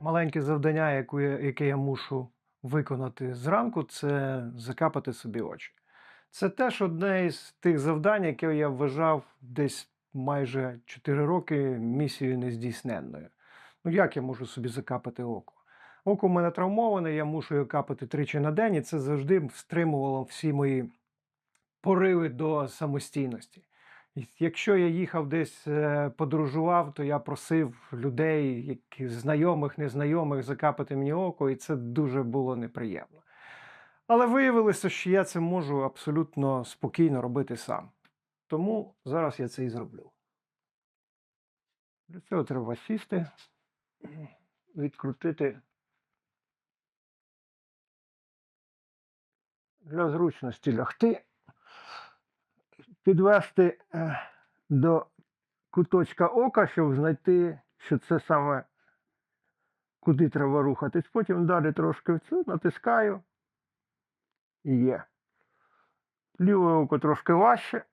маленьке завдання, яке я мушу виконати зранку, це закапати собі очі. Це теж одне із тих завдань, яке я вважав десь майже 4 роки місією нездійсненною. Ну як я можу собі закапати око? Око в мене травмоване, я мушу його капати тричі на день, і це завжди стримувало всі мої пориви до самостійності. Якщо я їхав десь е, подорожував, то я просив людей, які, знайомих, незнайомих, закапати мені око, і це дуже було неприємно. Але виявилося, що я це можу абсолютно спокійно робити сам. Тому зараз я це і зроблю. Для цього треба сісти, відкрутити для зручності лягти, підвести е, до куточка ока, щоб знайти, що це саме куди треба рухатись. Потім далі трошки в цю натискаю. І є. Ліве око трошки важче.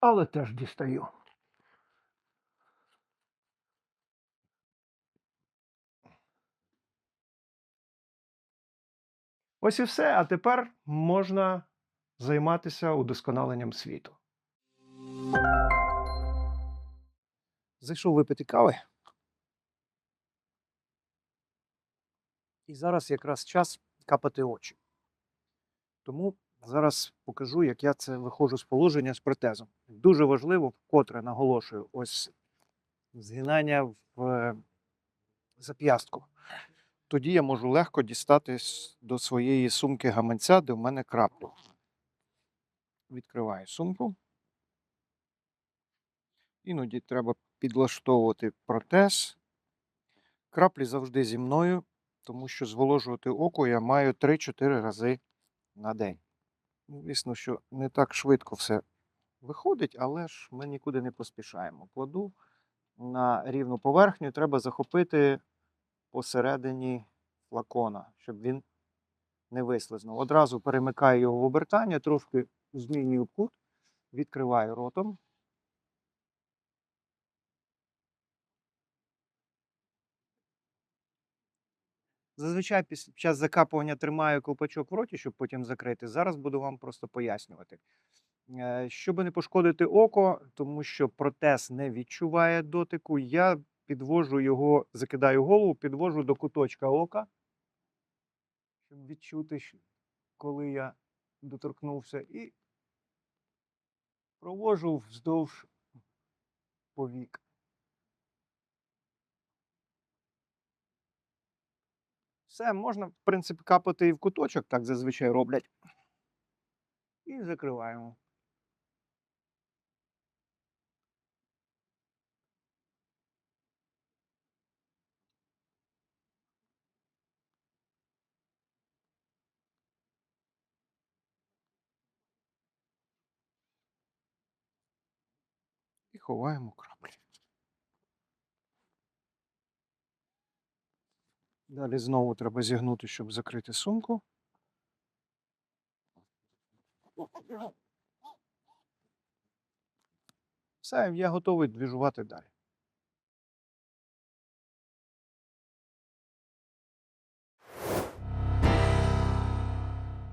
Але теж дістаю. Ось і все. А тепер можна займатися удосконаленням світу. Зайшов випити кави. І зараз якраз час капати очі. Тому зараз покажу, як я це виходжу з положення з протезом. Дуже важливо, вкотре наголошую, ось згинання в е, зап'ястку. Тоді я можу легко дістатись до своєї сумки гаманця, де в мене краплю. Відкриваю сумку. Іноді треба підлаштовувати протез. Краплі завжди зі мною, тому що зволожувати око я маю 3-4 рази на день. Ну, Звісно, що не так швидко все виходить, але ж ми нікуди не поспішаємо. Кладу на рівну поверхню, треба захопити посередині флакона, щоб він не вислизнув. Одразу перемикаю його в обертання, трошки змінюю кут, відкриваю ротом. Зазвичай під час закапування тримаю колпачок в роті, щоб потім закрити. Зараз буду вам просто пояснювати. Е, Щоб не пошкодити око, тому що протез не відчуває дотику, я підвожу його, закидаю голову, підвожу до куточка ока, щоб відчути, коли я доторкнувся, і провожу вздовж повік. Все, можна, в принципі, капати і в куточок, так зазвичай роблять. І закриваємо. Ховаємо краплі. Далі знову треба зігнути, щоб закрити сумку. Все, я готовий двіжувати далі.